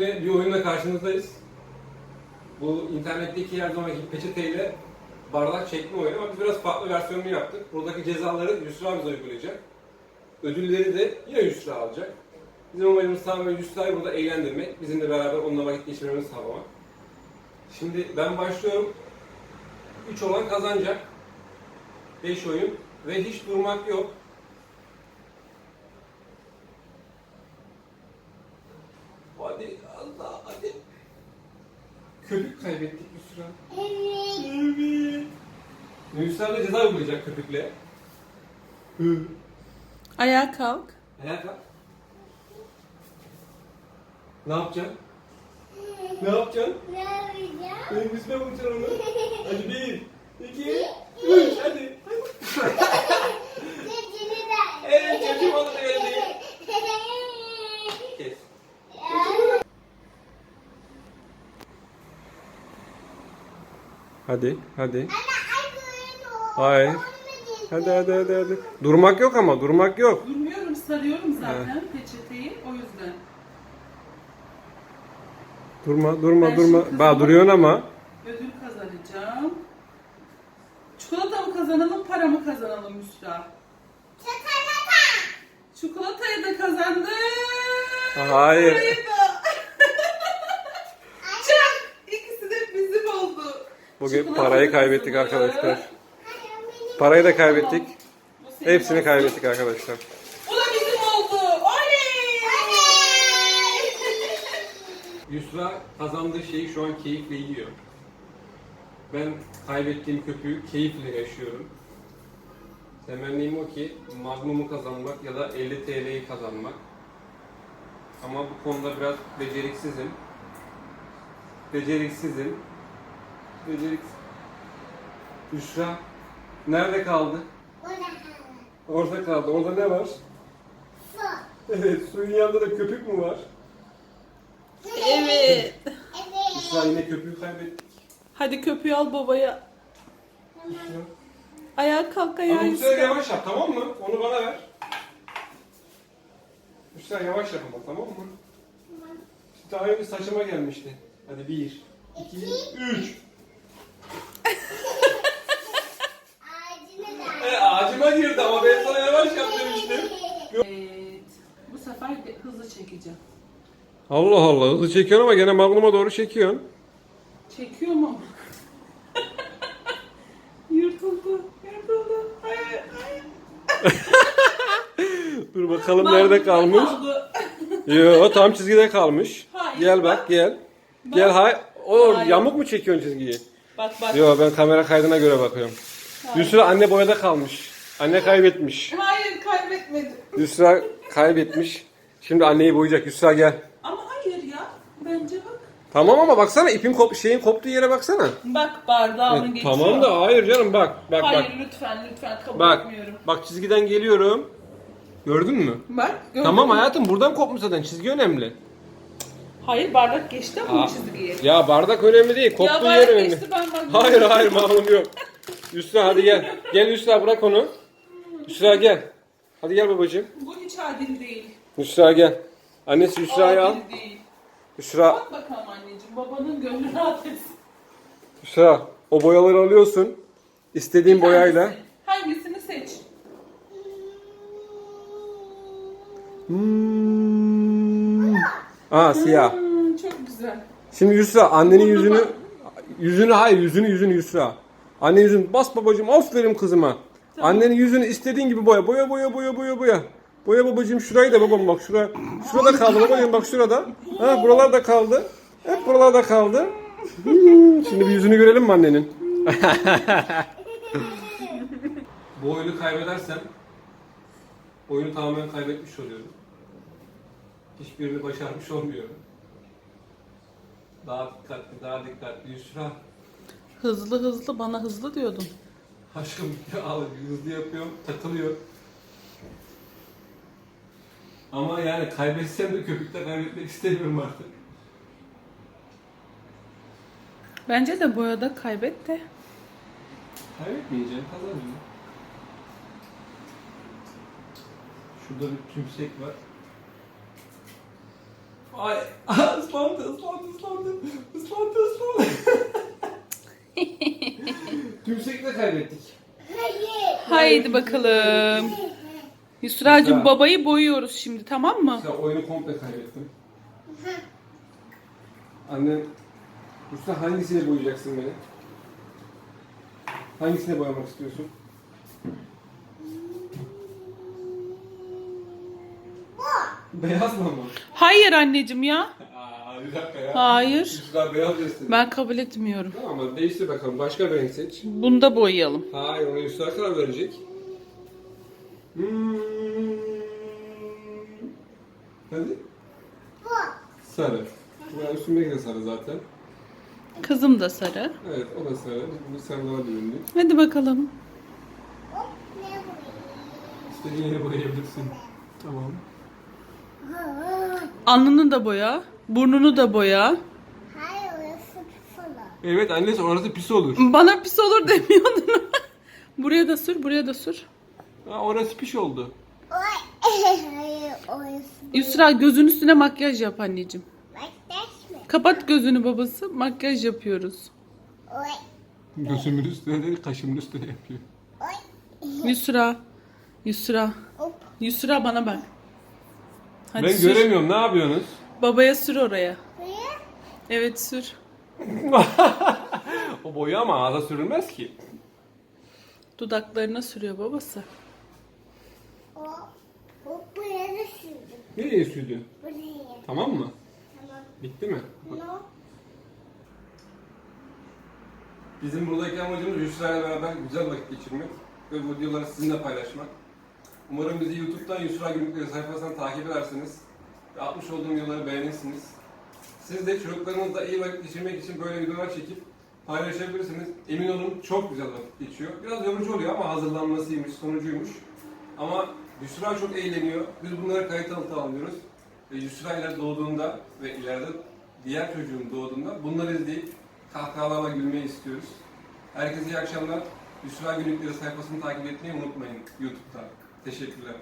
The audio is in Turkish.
Bir oyunla karşınızdayız. Bu internetteki her zamanki peçeteyle bardak çekme oyunu ama biraz farklı versiyonunu yaptık. Buradaki cezaları Yusra bize uygulayacak. Ödülleri de yine Yusra alacak. Bizim amacımız tamamen Yusra'yı burada eğlendirmek, bizimle beraber onunla vakit geçirmemizi sağlamak. Şimdi ben başlıyorum. 3 olan kazanacak. 5 oyun ve hiç durmak yok. Hadi Allah hadi. Köpük kaybettik Yusra. Evet. Evet. Yusra da ceza uygulayacak köpükle. Hı. Ayağa kalk. Ayağa kalk. Ne yapacaksın? Ne yapacaksın? Ne yapacağım? Benim yüzüme vuracaksın onu. Hadi bir, iki, üç, hadi. De. Evet, çocuğum onu Hadi, hadi. Hayır. Hadi hadi hadi hadi. Durmak yok ama durmak yok. Durmuyorum, sarıyorum zaten peçeteyi. O yüzden. Durma durma Ben durma. Ba duruyorsun ama. Ödül kazanacağım. Çikolata mı kazanalım, para mı kazanalım Müsra? Çikolatayı da kazandım. Hayır. Parayı da. Çak! İkisi de bizim oldu. Bugün parayı kaybettik arkadaşlar. Parayı da kaybettik. Hepsini kaybettik arkadaşlar. Bu da bizim oldu. Oley! Yusra kazandığı şeyi şu an keyifle yiyor. Ben kaybettiğim köpüğü keyifle yaşıyorum. Temennim o ki Magnum'u kazanmak ya da 50 TL'yi kazanmak. Ama bu konuda biraz beceriksizim. Beceriksizim. Beceriksiz. Yusra nerede kaldı? Orada kaldı. Orada ne var? Evet, suyun yanında da köpük mü var? Evet. Yusra yine köpüğü kaybettik. Hadi köpüğü al babaya. Yusra. Ayağa kalk ayağa Yusra. yavaş yap tamam mı? Onu bana ver. Sefer yavaş yap ama tamam mı? Daha önce saçıma gelmişti. Hadi bir, iki, üç. E, ağacıma girdi ama ben sana yavaş yap demiştim. Evet. Bu sefer de hızlı çekeceğim. Allah Allah hızlı çekiyorsun ama gene magnuma doğru çekiyorsun. Çekiyor mu? yırtıldı. Yırtıldı. Hayır. Hayır. Dur bakalım nerede kalmış. Kaldı. Yo tam çizgide kalmış. Hayır, Gel bak bak. gel. Bak. Gel hay. O Hayır. yamuk mu çekiyorsun çizgiyi? Bak bak. Yo ben kamera kaydına göre bakıyorum. Yusra anne boyada kalmış. Anne kaybetmiş. Hayır kaybetmedi. Yusra kaybetmiş. Şimdi anneyi boyayacak. Yusra gel. Bence bak. Tamam ama baksana ipin kop şeyin koptuğu yere baksana. Bak bardağını Evet, geçiyor. tamam da hayır canım bak bak Hayır bak. lütfen lütfen kabul Bak. etmiyorum. Bak çizgiden geliyorum. Gördün mü? Bak. gördün Tamam mü? hayatım buradan kopmuş zaten. Çizgi önemli. Hayır bardak geçti ama Aa. bu çizgiyi. Ya bardak önemli değil. Ya Koptuğu yer bardak önemli. geçti ben bak. Hayır hayır malum yok. Yusra hadi gel. Gel Yusra bırak onu. Yusra gel. Hadi gel babacığım. Bu hiç adil değil. Yusra gel. Annesi Yusra'yı al. Adil değil. Yusra, Bak bakalım anneciğim babanın gönlü rahat etsin. Yusra o boyaları alıyorsun. İstediğin boyayla. Hangisi? Hangisini seç? Hmm. Aa siyah. Hmm, çok güzel. Şimdi Yusra annenin yüzünü yüzünü hayır yüzünü yüzünü Yusra. Annenin yüzünü bas babacığım aferin kızıma. Annenin yüzünü istediğin gibi boya. Boya boya boya boya boya. Boya babacığım şurayı da babam bak şura. Şurada kaldı babacığım bak şurada. Ha buralar da kaldı. Hep buralar da kaldı. Hmm, Şimdi bir yüzünü görelim mi annenin? Bu oyunu kaybedersem oyunu tamamen kaybetmiş oluyorum. Hiçbirini başarmış olmuyorum. Daha dikkatli, daha dikkatli Yusra. Hızlı hızlı bana hızlı diyordun. Aşkım al hızlı yapıyorum, takılıyor. Ama yani kaybetsem de köpükte kaybetmek istemiyorum artık. Bence de boyada kaybet de. Kaybetmeyeceğim, kazanıyorum. Şurada bir tümsek var. Ay, ıslandı, ıslandı, ıslandı. Islandı, ıslandı. Tümsekle kaybettik. Hayır. Haydi bakalım. Yusra'cığım Yusra. babayı boyuyoruz şimdi tamam mı? Sen oyunu komple kaybettin. Annem, Usta hangisiyle boyayacaksın beni? Hangisine boyamak istiyorsun? Beyaz mı ama? Hayır anneciğim ya. Aa, bir dakika ya. Hayır. Üstler beyaz gösteriyor. Ben kabul etmiyorum. Tamam ama değiştir bakalım. Başka bir renk seç. Bunu da boyayalım. Hayır, ona Üstler karar verecek. Hmm. Hadi. Bu. Sarı. Ya üstümdeki de sarı zaten. Kızım da sarı. Evet, o da sarı. Biz bu sarılara bölündük. Hadi bakalım. Hop ne bu? İstediğin yere boyayabilirsin. Tamam. Alnını da boya. Burnunu da boya. Hayır orası pısala. Evet annesi orası pis olur. Bana pis olur demiyordun. buraya da sür, buraya da sür. Ha, orası piş oldu. Oy. Hayır orası. Yusra gözün üstüne makyaj yap anneciğim. Bak ders mi? Kapat gözünü babası. Makyaj yapıyoruz. Gözümün üstüne değil, kaşımın üstüne yapıyor. Oy. Yusra. Yusra. Hop. Yusra bana bak. Hadi ben sür. göremiyorum, ne yapıyorsunuz? Babaya sür oraya. Evet sür. o boya ama ağza sürülmez ki. Dudaklarına sürüyor babası. O. Buraya da sürdüm. Nereye sürdün? Buraya. Tamam mı? Tamam. Bitti mi? No. Bizim buradaki amacımız Yusra ile beraber güzel vakit geçirmek ve bu videoları sizinle paylaşmak. Umarım bizi YouTube'dan Yusra Günlükleri sayfasından takip edersiniz ve atmış olduğum videoları beğenirsiniz. Siz de çocuklarınızla iyi vakit geçirmek için böyle videolar çekip paylaşabilirsiniz. Emin olun çok güzel vakit geçiyor. Biraz yorucu oluyor ama hazırlanmasıymış, sonucuymuş. Ama Yusra çok eğleniyor. Biz bunları kayıt altına alıyoruz. Ve Yusra ile doğduğunda ve ileride diğer çocuğun doğduğunda bunları izleyip kahkahalarla gülmeyi istiyoruz. Herkese iyi akşamlar. Yusra Günlükleri sayfasını takip etmeyi unutmayın YouTube'da. Teşekkürler.